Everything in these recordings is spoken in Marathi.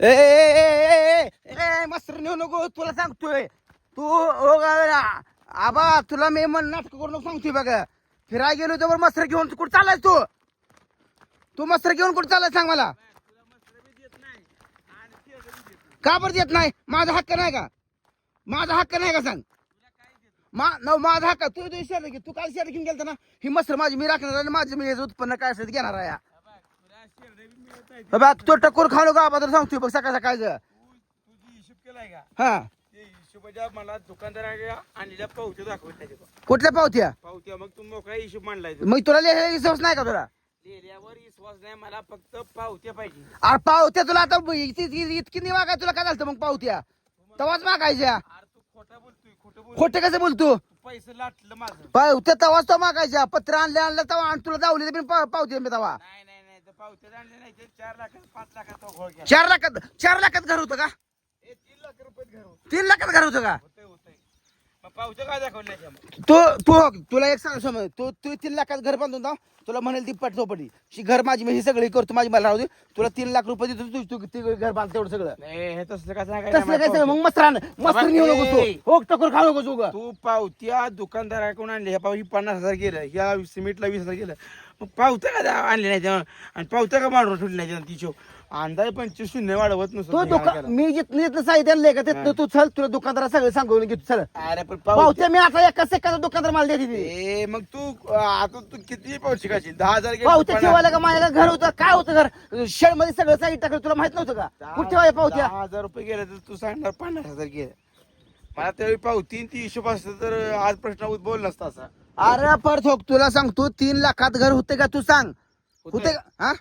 ए ए, ए, नेऊ नको तुला सांगतोय. तू हो आबा तुला मी मन नाटक करू नको सांगतोय बघा. फिराय गेलो तर मस्तर घेऊन. तू कुठं चालाय तू? तू मस्तर घेऊन कुठं चालाय सांग मला? का बरं देत नाही? माझा हक्क नाही का? माझा हक्क नाही का सांग? मा न माझा हक्क. तू तू शेअर घे. तू काल शेअर घेऊन गेलता ना? ही मस्तर माझी मी राखणार आणि माझं मी उत्पन्न काय असेल घेणार आहे. बाबा तो टकोर खाऊ नको सांगतोय बघ सकाळ सकाळचं तुझी हिशोब केलाय का हा. ते हिशोबाच्या मला दुकानदाराच्या आणलेल्या पावत्या दाखवत कुठल्या पावत्या? पावत्या मग तू मोकळा हिशोब मांडलाय मग तुला लिहायला विश्वास नाही का तुला? लिहिल्यावर विश्वास नाही मला फक्त पावत्या पाहिजे अरे पावत्या तुला आता ब- इतकी इतकी- इतकी नाही मागाय तुला. काय झालं मग पावत्या? तवाच मागायच्या. अरे तू खोटा बोलतोय खोटं बोल खोटे कसं बोलतो? पैसे लाटलं माझं पावत्या तवाच तो मागायच्या. पत्र आणले आणलं तवा आणि तुला जावली पण पावती मी तवा. नाही नाही आणले नाही ते चार लाखात पाच लाखात तो घोळ केला. चार लाखात चार लाखात घर होतं का? हे तीन लाख रुपयात घर होतं. तीन लाखात घर होतं का? काय तू तू तुला एक सांग समज तू तू तीन लाखात घर बांधून जाऊ तुला म्हणेल ती पट चौपटी शी घर माझी मी ही सगळी करतो माझी मला राहू दे. तुला तीन लाख रुपये देतो तू तू ते घर बांध तेवढं सगळं. नाही हे तसलं काय सांगायचं तसलं काय सगळं नाही मग मस्त राहणं मस्त नेऊ नको ए. तू हो टकोर खाऊ नको तू ग. तू पावत्या दुकानदाराकडून आणली? ह्या पावती पन्नास हजार गेलं ह्या सिमेंटला वीस हजार गेलं. मग पावत्या का आणले नाही आणि पावत्या का मारून ठेवली नाही तिच्या अंदाजे पंचवीस शून्य वाढवत तो नसतो दुकान मी जिथं जिथलं साहित्य आणलंय का तिथनं तू चल तुला दुकानदारा सगळं सांगून घेतो चल. अरे पण पावत्या मी आता एका सेकंद दुकानदार मला देते. ए मग तू आता तू किती पावती शिकायची दहा हजार गेले, पावत्या पन्नास- ठेवायला का माझ्या घर होतं? काय होतं घर? शेडमध्ये सगळं साहित्य टाकलं तुला माहीत नव्हतं का? कुठे ठेवाय पावत्या दहा हजार रुपये गेले तर तू सांगणार पन्नास हजार गेले मला त्यावेळी पावती ती हिशोब असतं तर आज प्रश्न उद्भवला नसता असा. अरे परत हो तुला सांगतो तीन लाखात घर होते का तू सांग. होते का? हा?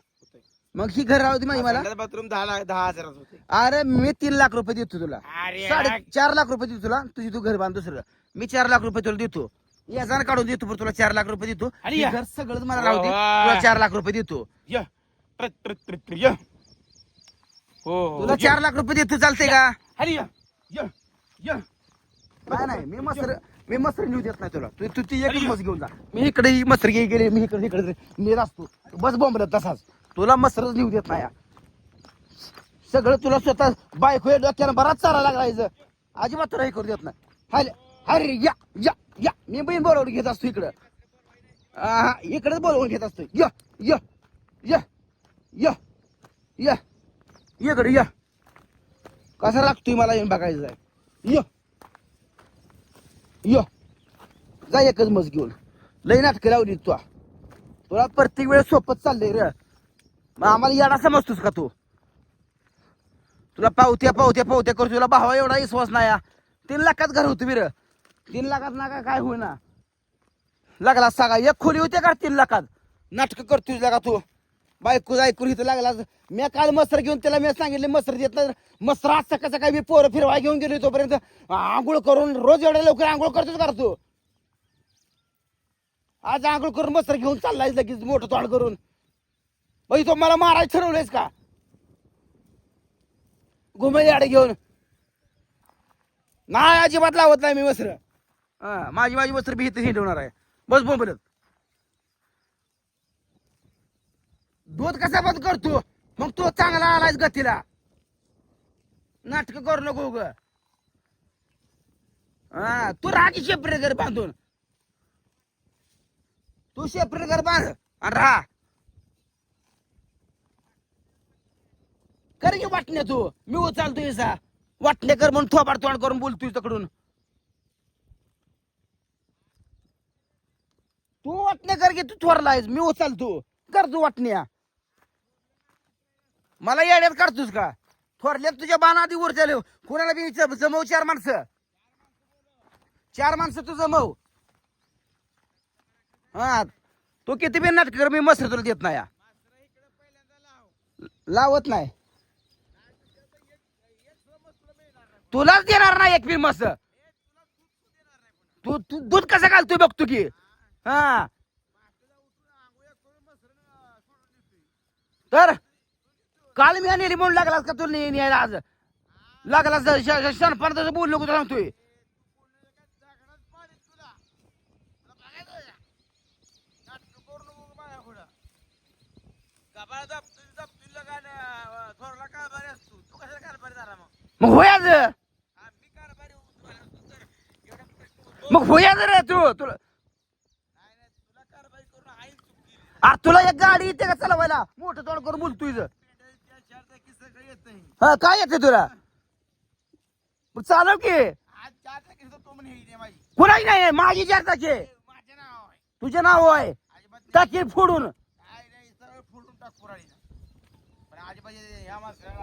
मग ही घर राहू दे माझी मला. बाथरूम दहा लाख दहा हजारात होते. अरे मी तीन लाख रुपये देतो तुला. अरे साडे चार लाख रुपये देतो तुला. तुझी तू घर बांध दुसरं. मी चार लाख रुपये तुला देतो. याचा काढून देतो तुला चार लाख रुपये देतो. अरे हे या. घर सगळं मला राहू दे. वा. तुला चार लाख रुपये देतो. या. या. हो. हो तुला या. चार लाख रुपये देतो चालते का? अरे या. या. या. नाही नाही मी मस्तर मी मस्तर नेऊ देत नाही तुला. तू तू ती एकच मस्त घेऊन जा. मी इकडे ही मस्तर घे गेले मी इकडे इकडे नेत असतो बस बोंबलत तसाच. तुला मसरच लिहू देत नाही. सगळं तुला स्वतः बायको डोक्यानं बराच चारा लागलायचं अजिबात तुला हे करू देत नाही. हाय अरे या या या. मी बहीण बोलवून घेत असतो इकडं. हा इकडेच बोलवून घेत असतो. या या या या या. इकडे या. कसा लागतोय मला येऊन बघायचं आहे. य. यो. जा एकच मस घेऊन. लई नाटकं लावली तू. तुला प्रत्येक वेळेस सोपत चाललंय रे. मग आम्हाला येडा समजतोस का तू? तुला पावत्या पावत्या पावत्या करतो तुला भावा एवढा विश्वास नाही हा. तीन लाखात घर होतं बिर. तीन लाखात ना काय होईना. लागला सगळा एक खोली होते का तीन लाखात? नाटकं तुझ्या का तू. बायको ऐकून इथं लागला मी काल मस्तर घेऊन त्याला मी सांगितले मस्तर देत नाही. मस्तर आज सकाळ सकाळी मी पोरं फिरवाय घेऊन गेलो तोपर्यंत आंघोळ करून रोज एवढ्या लवकर आंघोळ करतोच का तू? आज आंघोळ करून मस्तर घेऊन चाललाय लगेच मोठं तोड करून. बाई तो मला मारायचं ठरवलंयस का? घुमे याडे घेऊन. नाही अजिबात लावत नाही मी वस्त्र. हा माझी माझी वस्त्र बी इथे हिंडवणार आहे. बस बोंबलत. दूध कसा बंद करतो? मग तो चांगला आलायच गतीला नाटक करू नको ग. हा तू रागी शेपरे घर बांधून. तू शेपरे घर बांध आणि राहा. कर की वाटणे तू? मी उचालतो इसा वाटणे कर म्हणून थोबाड थोड करून बोलतोय तकडून. तू वाटणे कर की तू थोरलायस मी उचलतो. कर तू वाटण्या मला येड्यात काढतोस का? थोरल्यात तुझ्या बाणा आधी वर चालव कोणाला बी जमव चार माणसं. चार माणसं तू जमव. हा तू किती बी नाटक कर मी मस्त तुला देत नाही. लावत नाही. तुलाच देणार ना एक बी मस्त. तू तू दूध कसं घालतोय बघतो की. हा. तर काल मी आणि म्हणून लागलास का तुला न्यायला आज? लागलास शनपान तसं बोललो नको तुला सांगतोय? मग होया ज हा, मी कारभारी आहे, तुम्हाला असं तर एवढा प्रश्न होतो. मग होया जरा रे तू तुला तुला अरे तुला एक गाडी येते का चालवायला? मोठं तोंड करून बोल तुझं हा काय येते तुला? मग चालव की. नाही माझी. कुणाही नाही माझी चार टाके माझं नाव आहे. तुझे नाव आहे. अजिबात टाकी फोडून.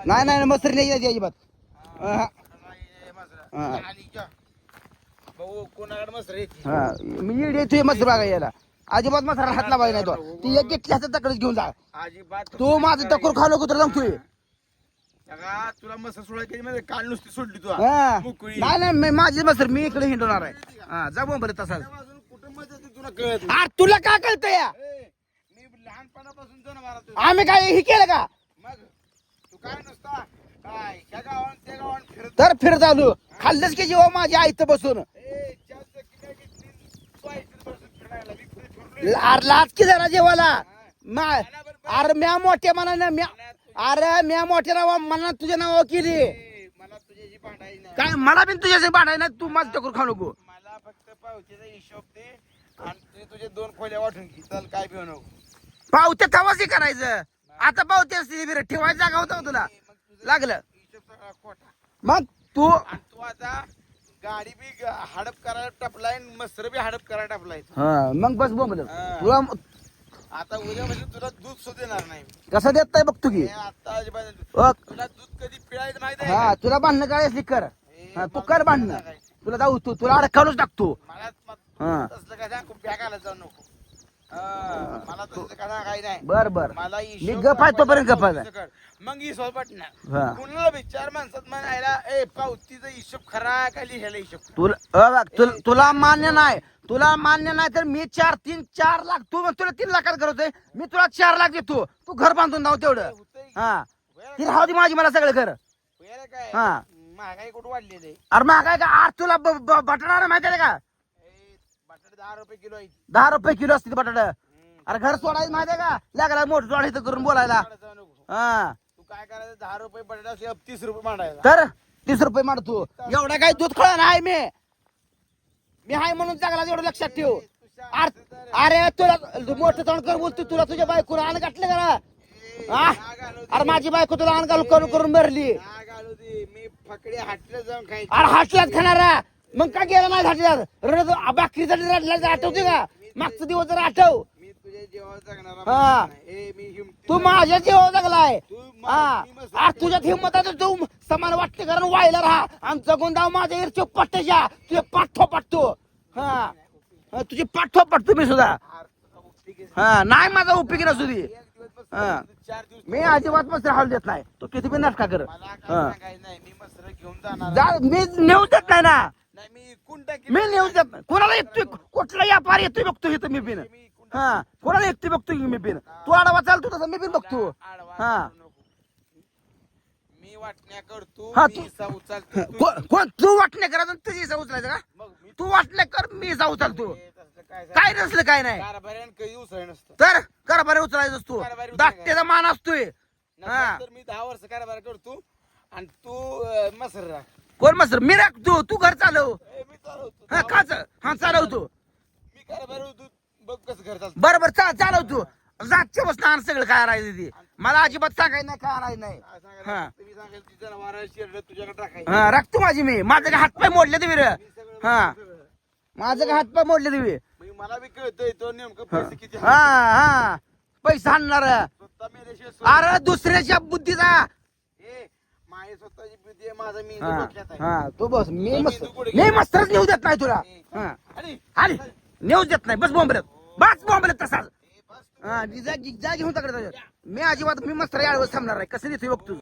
नाही, नाही मसरी नाही अजिबात. हा, मी येडी तुझे मस्त बघा यायला अजिबात मस्त हात लावायला नाही तो. ती एक घेतली असं तकडेच घेऊन जा. अजिबात तू माझं टकोर खाऊ नको तुला सांगतोय सगळा तुला मस्त सोळा केली म्हणजे काल नुसती सोडली तू हा. मोकळी. नाही नाही मी- माझी मस्त मी इकडे हिंडवणार आहे. हा जा तसाच त्यापासून कुठं मजा येते तुला कळत नाही. अरे तुला काय कळतं या ए, मी लहानपणापासून आम्ही काय हे केलं का? मग तू काय नुसता काय ह्या गावान त्या गावान फिरत तर फिर चालू खाल्लंच की जेव्हा माझी आईत बसून ए चार चाकी काय घेतली तू ऐकत बसून फिरायला मी पुढे फिरलोय. अरे लाच की जरा जेवाला. मा- अरे म्या मोठ्या मनानं म्या अरे म्या मोठ्या नावा मनात तुझ्या नाव केली. मला तुझ्याशी भांडायची नाही काय मला बिन तुझ्याशी भांडाय नाही तू माझं टकोर खाऊ नको. मला फक्त पावतीचा हिशोब दे आणि तुझे तुझे दोन खोल्या वाटून घे. चल काय पिऊ नको पावते थवासी करायचं. आता पावते असते बिर ठेवायची जागा होता तुला? लागलं. हिशोब सगळा खोटा. मग तू आणि तू आता गाडी बी ग- हडप करायला टपलाय मसर बी हडप करायला टपलाय हा मग बस बोंबल हा. तुला आता उद्या म्हणजे तुला दूध सुद्धा देणार नाही. कसं देत नाही बघ तू की? हे आता अजिबात अ, तुला दूध कधी पिळायचं माहीत आहे हा का? तुला भांडणं काय असली कर. हे हा, तू मला कर भांडणं. सांगायचं. तुला जाऊ तू तुला अडकावूनच टाकतो. मला म- हा. तसलं काय सांग? बॅगाला जाऊ नको. मला काय सांगाय नाही. बर बर. मला मी हिशोब गप आहे तोपर्यंत आहे. कर. मग ही सोबत ना हा. कुणाला बी चार माणसात म्हणायला ए पावतीचा हिशोब खरा का लिहायला हिशोब? तुला अ बघ, तुला तुला मान्य नाही तुला मान्य नाही तर मी चार तीन चार लाख तू मग तुला तीन लाखात करतोय. मी तुला चार लाख देतो. तू घर बांधून जाऊ तेवढं. होतंय की? हा. ती राहू दे माझी मला सगळं घर. काय? हा. महागाई कुठं वाढलेली आहे? अरे मग काय का? आज तुला बटाटा माहिती आहे का? दहा रुपये किलो आहे. दहा रुपये किलो असते बटाटा. अरे घर सोडायचं माहिती आहे का? लागला मोठं जोड इथं करून बोलायला. हा. तू काय करायचं? दहा रुपये बटाटा असले तीस रुपये मांडायचा तर तीस रुपये मारतो एवढा काय दूध खळा नाही मी. मी हाय म्हणून चांगला एवढं लक्षात ठेव. अरे अरे तुला मोठं तोंड कर बोलतो तुला तुझ्या बायकोला आण घातलं का हा? अरे माझी बायको तुला आण घालू करून करून भरली. घालू दे मी फकडे हाटलं जाऊन खायचं. अरे हाटल्यात खाणारा. मग का गेला नाही हाटल्यात रडत बाकरीसाठी रडला आठवते का? मागचा दिवस जर आठव. मी तुझ्या जेव्हा जगणारा हा. मी हिमती तू माझ्या जीवा जगलाय. तू मा- हा. मी मस्त- अरे तुझ्यात हिंमत आहे तर तू समान वाटते कारण व्हायला राहा. आणि जगून दाव माझ्या इरचे पट्ट्याच्या तुझे पाठो पाठतो. हा. हा, तुझे पाठो पाठतो मी सुद्धा. तुझा. हा नाही माझा उपयोगी नसू दे एक दिवस बस हा. चार दिवस मी अजिबात मस्त हाल देत नाही. तू किती पण नाटका कर. मला काय हा. सांगायचं नाही. मी मसर घेऊन जाणार जा मी नेऊ देत नाही ना. मी इकून टाकीन. मी नेऊ देत नाही. कोणाला येतोय कुठला व्यापार येतोय बघतो इथं मी इकून हा. कोणाला एकटी बघतो की मी पिन तू आडवा चालतो तसं मी पिन बघतो. हा. मी वाटण्या करतो हा, तू- कोण? तू वाटणे करा तुझी इसा उचलायचं का? तू वाटणे कर मी इसा उचलतो. काय नसलं काय नाही. तर कारभारी उचलायचं असतो. दाट्याचा मान असतोय. मी दहा वर्ष कारभार करतो. आणि तू मसर राख कोण मस्त? मी राखतो तू घर चालव. हा का चा- हा चालवतो. मी कारभार होतो. बघ कसं घर चालतं. बरं बरं चा चालवतो. जातच्या बसणं आण सगळं काय राहायचं ते. मला अजिबात सांगायचं नाही काय राहायचं नाही. काय हा. सांगायला तुम्ही सांगाल ती जनावर शिरडं तुझ्याकडे टाकायचं हा राखतो माझी मी. माझं काय हातपाय मोडले ते वीर मी सगळं हा. माझं काय हातपाय मोडले ते वीर. मग मला बी कळतंय तो नेमकं पैसे किती हा हा. पैसा आणणार. स्वतः मेल्याशिवाय सोड- अरे दुसऱ्याच्या बुद्धीचा स्वतःची बुद्धी आहे माझा मी हा डोक्यात आहे. हा तू बस मी मस्त मी. मस्तच नेऊ देत नाही तुला. ए, हा. आणि आली नेऊ देत नाही बस बोंबलत. बस बोंबलत तसाच. हा जा जा घेऊन तकडे मी अजिबात मी मस्त यावेळेस थांबणार आहे कसं देतोय बघ तू?